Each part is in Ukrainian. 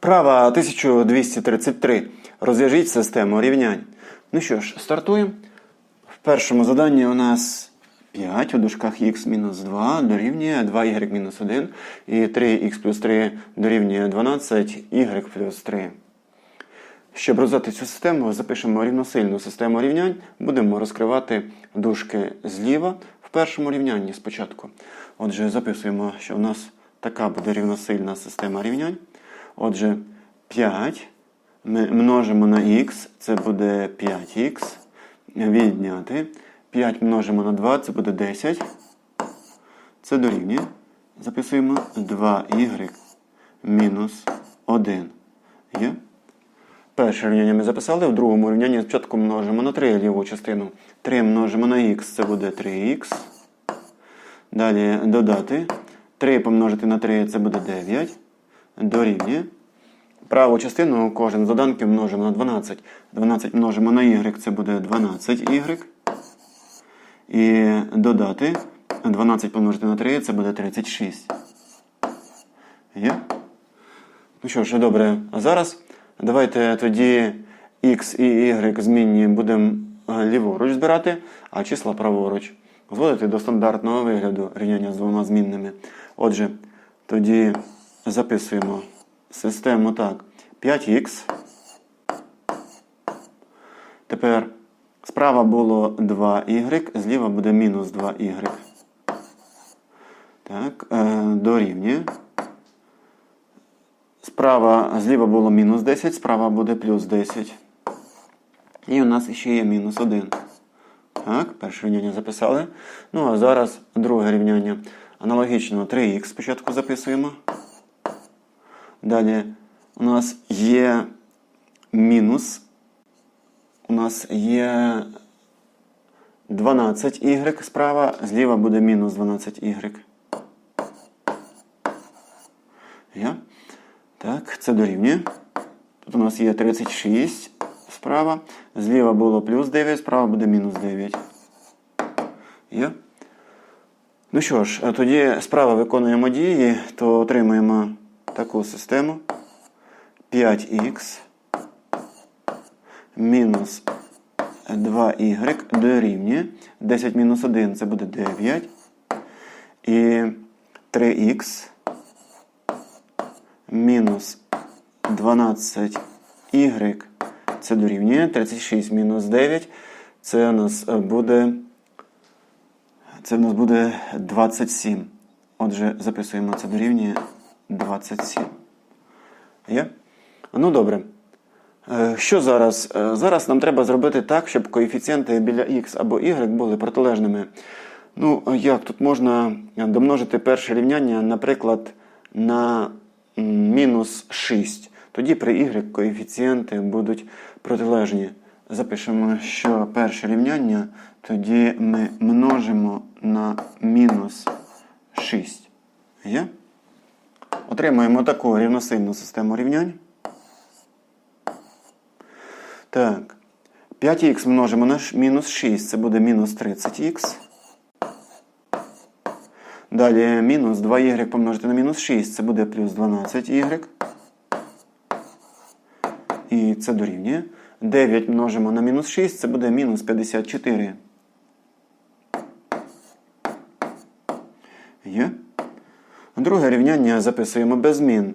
Вправа 1233. Розв'яжіть систему рівнянь. Ну що ж, стартуємо. В першому заданні у нас 5 у дужках х мінус 2 дорівнює 2y мінус 1 і 3х плюс 3 дорівнює 12 y плюс 3. Щоб розв'язати цю систему, запишемо рівносильну систему рівнянь. Будемо розкривати дужки зліва в першому рівнянні спочатку. Отже, записуємо, що у нас така буде рівносильна система рівнянь. Отже, 5 ми множимо на х, це буде 5х. Відняти. 5 множимо на 2, це буде 10. Це дорівнює. Записуємо 2y мінус 1. Є? Перше рівняння ми записали, в другому рівнянні спочатку множимо на 3 ліву частину. 3 множимо на х, це буде 3х. Далі додати. 3 помножити на 3 це буде 9. Дорівнює. Праву частину кожен з доданків множимо на 12. 12 множимо на y, це буде 12y. І додати. 12 помножити на 3 це буде 36. Є? Ну що ж, добре. А зараз давайте тоді x і y змінні будемо е, ліворуч збирати, а числа праворуч. Зводити до стандартного вигляду рівняння з двома змінними. Отже, тоді записуємо систему так. 5х. Тепер справа було 2y, зліва буде мінус 2y. Так, е, дорівнює. Справа зліва було мінус 10, справа буде плюс 10. І у нас ще є мінус 1. Так, перше рівняння записали. Ну, а зараз друге рівняння. Аналогічно 3х спочатку записуємо. Далі у нас є мінус. У нас є 12y справа, зліва буде мінус 12y. Є? Так, це дорівнює. Тут у нас є 36 справа. Зліва було плюс 9, справа буде мінус 9. Є? Ну що ж, тоді справа виконуємо дії, то отримуємо таку систему. 5х мінус 2y дорівнює. 10 мінус 1 це буде 9. І 3х мінус 12y це дорівнює. 36 мінус 9. Це у нас буде. Це у нас буде 27. Отже, записуємо це дорівнює 27. Є? Ну добре. Е, Що зараз? Е, Зараз нам треба зробити так, щоб коефіцієнти біля x або y були протилежними. Ну, як тут можна домножити перше рівняння, наприклад, на мінус 6. Тоді при y коефіцієнти будуть протилежні. Запишемо, що перше рівняння тоді ми множимо на мінус 6. Є? Отримуємо таку рівносильну систему рівнянь. Так. 5х множимо на мінус 6, це буде мінус 30х. Далі мінус 2y помножити на мінус 6, це буде плюс 12y. І це дорівнює. 9 множимо на мінус 6, це буде мінус 54. Є. Друге рівняння записуємо без змін.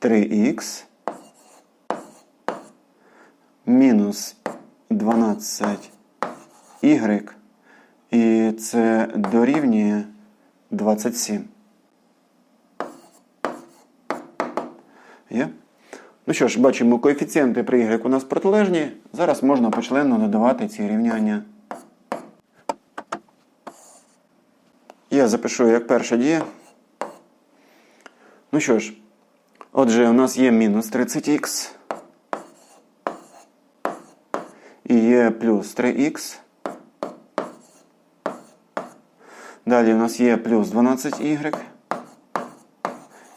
3х мінус 12y. І це дорівнює 27. Є? Ну що ж, бачимо, коефіцієнти при y у нас протилежні. Зараз можна почленно додавати ці рівняння. Я запишу як перша дія. Ну що ж, отже, у нас є мінус 30х. І є плюс 3х. Далі у нас є плюс 12y.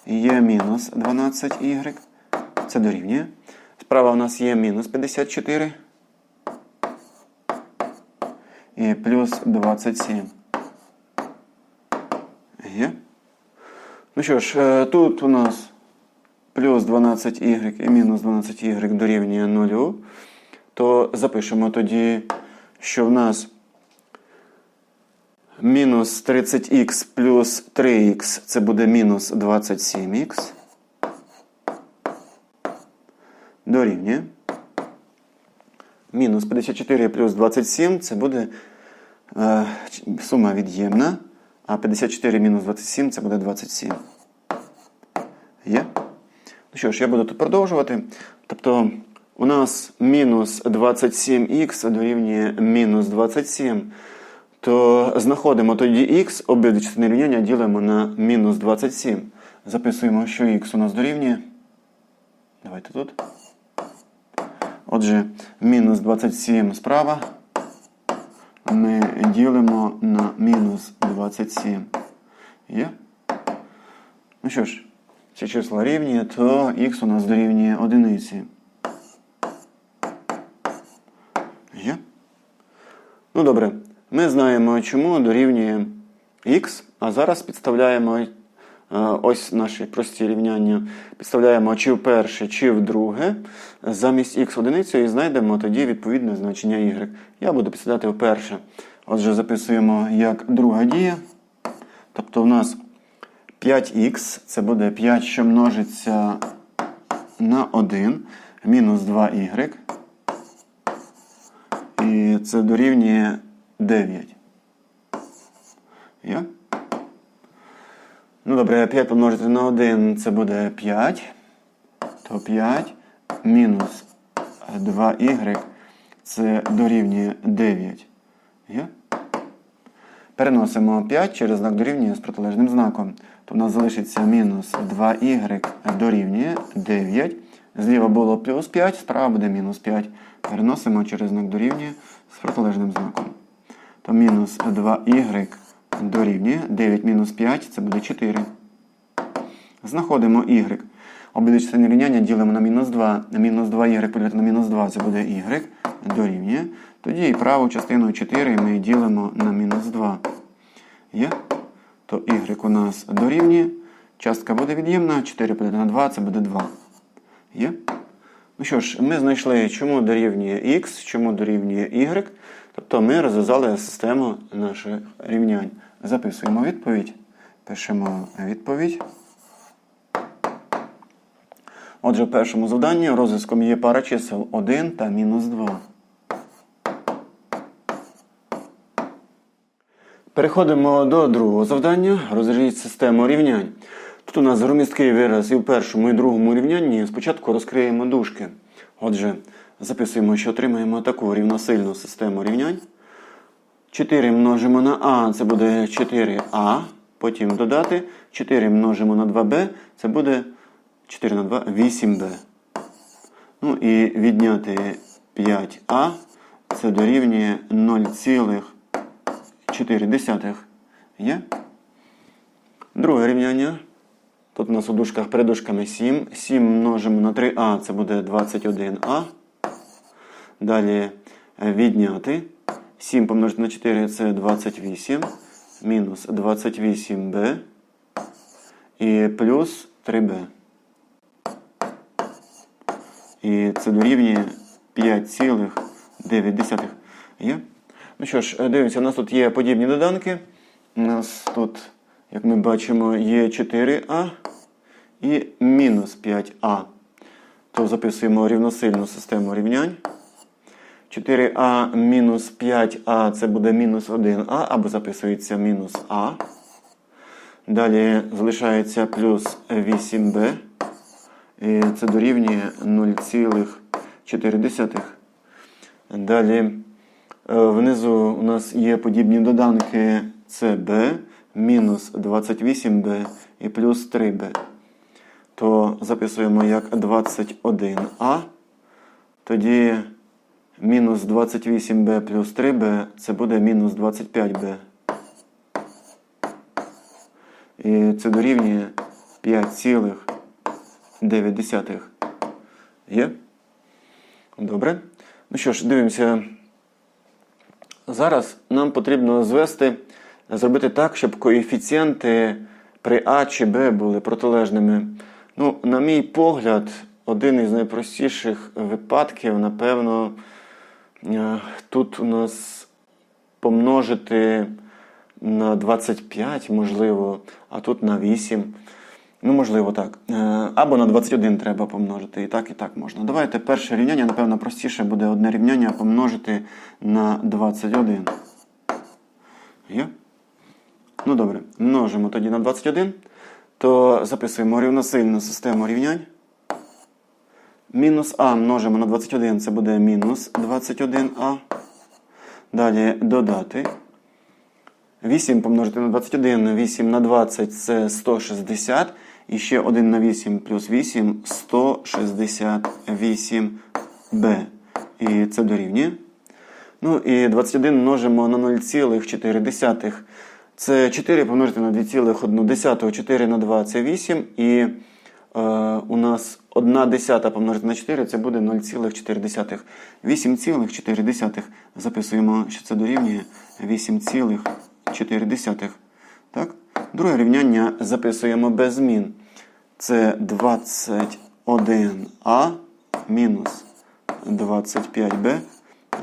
І є мінус 12y. Це дорівнює. Справа у нас є мінус 54. І плюс 27. Є. Ну що ж, е, тут у нас плюс 12y і мінус 12y дорівнює 0, то запишемо тоді, що в нас мінус 30х плюс 3х це буде мінус 27х. Дорівнює. Мінус 54 плюс 27 це буде е, сума від'ємна. А 54 мінус 27 це буде 27. Є? Ну що ж, я буду тут продовжувати. Тобто у нас мінус 27х дорівнює мінус 27. То знаходимо тоді х, обидві частини рівняння ділимо на мінус 27. Записуємо, що х у нас дорівнює. Давайте тут. Отже, мінус 27 справа. Ми ділимо на мінус 27. Є? Ну що ж, ці числа рівні, то х у нас дорівнює одиниці. Є? Ну добре. Ми знаємо, чому дорівнює х, а зараз підставляємо ось наші прості рівняння. Підставляємо чи в перше, чи в друге. Замість х одиницю і знайдемо тоді відповідне значення y. Я буду підставляти в перше. Отже, записуємо як друга дія. Тобто у нас 5х, це буде 5, що множиться на 1, мінус 2y. І це дорівнює 9. Є? Ну добре, 5 помножити на 1 це буде 5. То 5 мінус 2y це дорівнює 9. Є? Переносимо 5 через знак дорівнює з протилежним знаком. То в нас залишиться мінус 2y дорівнює 9. Зліва було плюс 5, справа буде мінус 5. Переносимо через знак дорівнює з протилежним знаком. То мінус 2y дорівнює 9 мінус 5 це буде 4. Знаходимо y. Обидві частини рівняння ділимо на мінус 2. Мінус 2y поділити на мінус 2 це буде y дорівнює. Тоді і праву частину 4 ми ділимо на мінус 2. Є? То y у нас дорівнює. Частка буде від'ємна. 4 поділити на 2 це буде 2. Є? Ну що ж, ми знайшли, чому дорівнює x, чому дорівнює y. Тобто ми розв'язали систему наших рівнянь. Записуємо відповідь. Пишемо відповідь. Отже, в першому завданні розв'язком є пара чисел 1 та мінус 2. Переходимо до другого завдання. Розв'яжіть систему рівнянь. Тут у нас громісткий вираз і в першому і другому рівнянні. Спочатку розкриємо дужки. Отже, записуємо, що отримаємо таку рівносильну систему рівнянь. 4 множимо на А, це буде 4А. Потім додати 4 множимо на 2b, це буде 4 на 2, 8b. Ну і відняти 5а, це дорівнює 0,4. Є? Друге рівняння. Тут у нас у дужках перед дужками 7. 7 множимо на 3а, це буде 21а. Далі е, відняти. 7 помножити на 4 це 28. Мінус 28b. І плюс 3b. І це дорівнює 5,9. Є? Ну що ж, дивимося, у нас тут є подібні доданки. У нас тут, як ми бачимо, є 4а і мінус 5а. То записуємо рівносильну систему рівнянь. 4а мінус 5а це буде мінус 1а, або записується мінус а. Далі залишається плюс 8b. І це дорівнює 0,4. Далі е, внизу у нас є подібні доданки CB, мінус 28b і плюс 3b. То записуємо як 21а. Тоді мінус 28b плюс 3b це буде мінус 25b. І це дорівнює 5,9. Є? Добре. Ну що ж, дивимося. Зараз нам потрібно звести, зробити так, щоб коефіцієнти при А чи Б були протилежними. Ну, на мій погляд, один із найпростіших випадків, напевно, тут у нас помножити на 25, можливо, а тут на 8. Ну, можливо, так. Е, Або на 21 треба помножити. І так, і так можна. Давайте перше рівняння, напевно, простіше буде одне рівняння помножити на 21. Є? Ну добре, множимо тоді на 21, то записуємо рівносильну систему рівнянь. Мінус А множимо на 21, це буде мінус 21А. Далі додати. 8 помножити на 21, 8 на 20 це 160. І ще 1 на 8 плюс 8 168b. І це дорівнює. Ну і 21 множимо на 0,4. Це 4 помножити на 2,1. 4 на 2 це 8. І у нас 1 десята помножити на 4 це буде 0,4. 8,4. Записуємо, що це дорівнює 8,4. Так? Друге рівняння записуємо без змін. Це 21а мінус 25b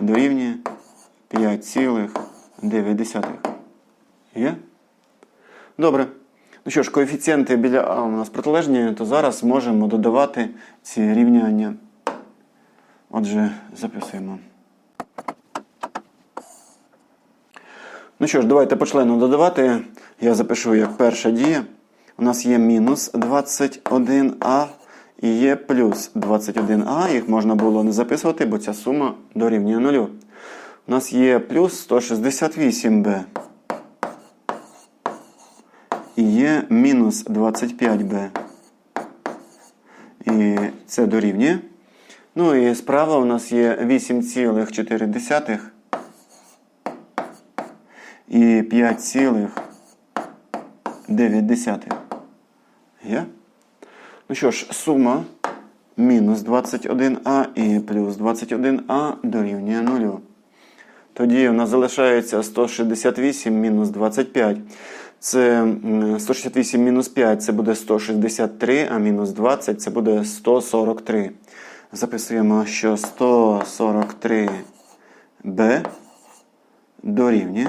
дорівнює 5,9. Є? Добре. Ну що ж, коефіцієнти біля А у нас протилежні, то зараз можемо додавати ці рівняння. Отже, записуємо. Ну що ж, давайте по члену додавати. Я запишу як перша дія. У нас є мінус 21а і є плюс 21а. Їх можна було не записувати, бо ця сума дорівнює нулю. У нас є плюс 168b. Є мінус 25b. І це дорівнює. Ну і справа у нас є 8,4 і 5,9. Є? Ну що ж, сума мінус 21а і плюс 21а дорівнює 0. Тоді у нас залишається 168 мінус 25. Це 168 мінус 5 це буде 163, а мінус 20 це буде 143. Записуємо, що 143b дорівнює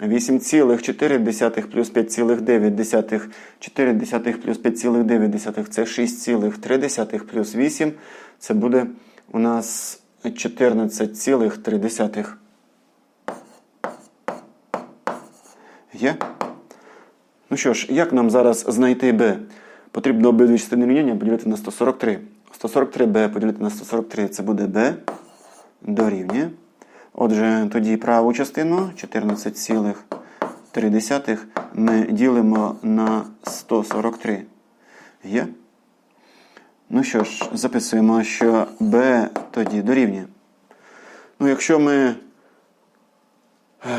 8,4 плюс 5,9. 4 плюс 5,9 це 6,3 плюс 8. Це буде у нас 14,3. Є? Ну що ж, як нам зараз знайти b? Потрібно обидві частини рівняння поділити на 143. 143b поділити на 143 це буде b дорівнює. Отже, тоді праву частину 14,3 ми ділимо на 143. Є? Ну що ж, записуємо, що b тоді дорівнює. Ну, якщо ми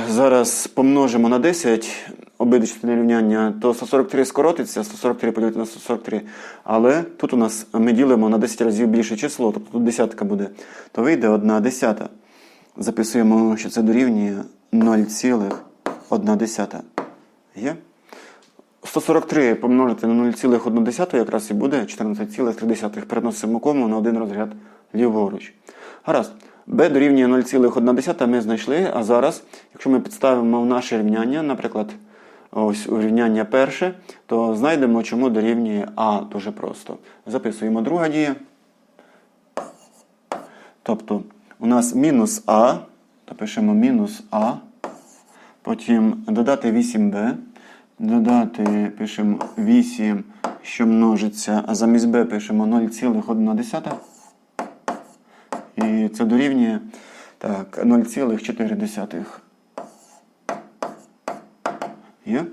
зараз помножимо на 10 обидві частини рівняння, то 143 скоротиться, 143 поділити на 143. Але тут у нас ми ділимо на 10 разів більше число, тобто тут десятка буде, то вийде 1 десята. Записуємо, що це дорівнює 0,1. Є? 143 помножити на 0,1 якраз і буде 14,3. Переносимо кому на один розряд ліворуч. Гаразд. B дорівнює 0,1 ми знайшли, а зараз, якщо ми підставимо в наше рівняння, наприклад, ось у перше, то знайдемо, чому дорівнює а дуже просто. Записуємо друга дія. Тобто у нас мінус А, то пишемо мінус А, потім додати 8b, додати пишемо 8, що множиться, а замість b пишемо 0,1. Це дорівнює так, 0,4. Є?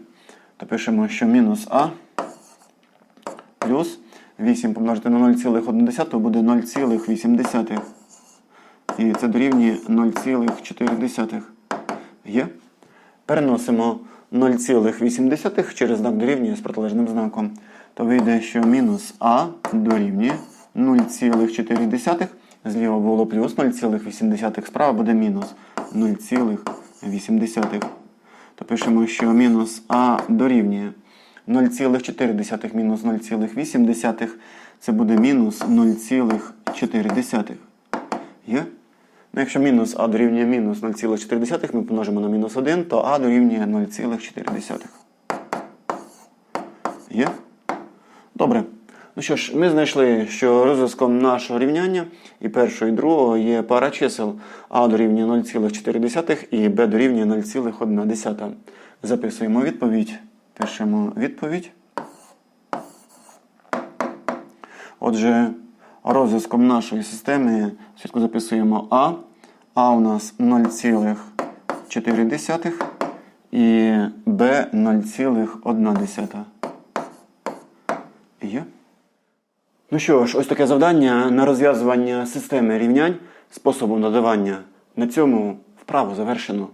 То пишемо, що мінус А плюс 8 помножити на 0,1 буде 0,8. І це дорівнює 0,4. Є? Переносимо 0,8 через знак дорівнює з протилежним знаком. То вийде, що мінус А дорівнює 0,4. Зліва було плюс 0,8, справа буде мінус 0,8. То пишемо, що мінус А дорівнює 0,4 мінус 0,8 це буде мінус 0,4. Є? Ну, якщо мінус а дорівнює мінус 0,4 ми помножимо на мінус 1, то а дорівнює 0,4. Є? Добре. Ну що ж, ми знайшли, що розв'язком нашого рівняння і першого, і другого є пара чисел а дорівнює 0,4 і b дорівнює 0,1. Записуємо відповідь. Пишемо відповідь. Отже, розв'язком нашої системи спочатку записуємо А. А у нас 0,4 і Б 0,1. Є. Ну що ж, ось таке завдання на розв'язування системи рівнянь способу додавання. На цьому вправу завершено.